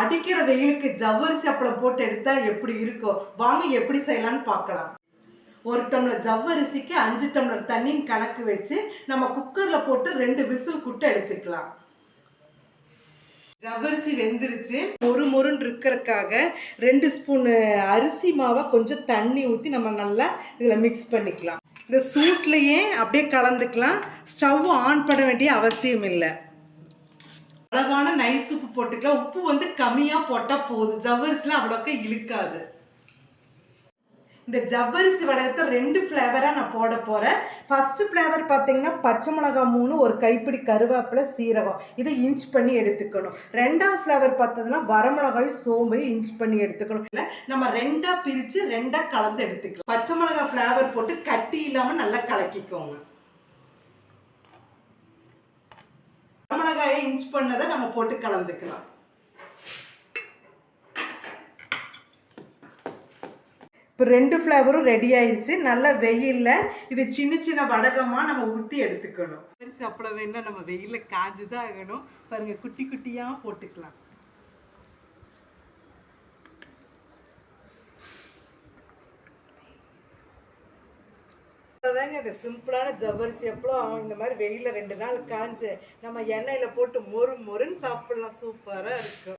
அடிக்கிற வெயிலுக்கு ஜவ்வரிசி அப்பளம் போட்டு எடுத்தா எப்படி இருக்கும் வாங்க எப்படி செய்யலாம்னு பார்க்கலாம். ஒரு டம்ளர் ஜவ்வரிசிக்கு அஞ்சு டம்ளர் தண்ணின்னு கணக்கு வச்சு நம்ம குக்கர்ல போட்டு ரெண்டு விசில் குட்டை எடுத்துக்கலாம். ஜவ்வரிசி வெந்துருச்சு. மொறு மொறுன்னு இருக்கிறதுக்காக ரெண்டு ஸ்பூனு அரிசி மாவை கொஞ்சம் தண்ணி ஊற்றி நம்ம நல்லா இதில் மிக்ஸ் பண்ணிக்கலாம். இந்த சூட்லேயே அப்படியே கலந்துக்கலாம். ஸ்டவ் ஆன் பண்ண வேண்டிய அவசியம் இல்லை அளவான நைஸ் உப்பு போட்டுக்கலாம். உப்பு வந்து கம்மியாக போட்டால் போதும். ஜவ்வரிசிலாம் அவ்வளோக்கா இழுக்காது. இந்த ஜவ்வரிசி வடகத்தை ரெண்டு ஃப்ளேவராக நான் போட போகிறேன் ஃபஸ்ட்டு ஃப்ளேவர் பார்த்தீங்கன்னா பச்சை மிளகாய் மூணு ஒரு கைப்பிடி கருவேப்பிலை சீரகம். இதை இன்ச் பண்ணி எடுத்துக்கணும். ரெண்டாவது ஃப்ளேவர் பார்த்ததுன்னா வரமிளகாய் சோம்பையும் இன்ச் பண்ணி எடுத்துக்கணும். இல்லை நம்ம ரெண்டாக பிரித்து ரெண்டாக கலந்து எடுத்துக்கலாம். பச்சை மிளகாய் ஃப்ளேவர் போட்டு கட்டி இல்லாமல் நல்லா கலக்கிக்கோங்க. இன்ச் பண்ணதை நம்ம போட்டு கலந்துக்கலாம். இப்போ ரெண்டு ஃப்ளேவரும் ரெடி ஆயிடுச்சு நல்லா வெயிலில் இது சின்ன சின்ன வடகமாக நம்ம ஊற்றி எடுத்துக்கணும். பெருசு வேணால் வேணா நம்ம வெயிலில் காஞ்சு தான் ஆகணும். பாருங்க குட்டி குட்டியாக போட்டுக்கலாம். தாங்க இந்த சிம்பிளான ஜவ்வரிசி அப்பளம் இந்த மாதிரி வெயிலில் ரெண்டு நாள் காஞ்சு நம்ம எண்ணெயில் போட்டு மொறு மொறுன்னு சாப்பிடலாம். சூப்பராக இருக்கும்.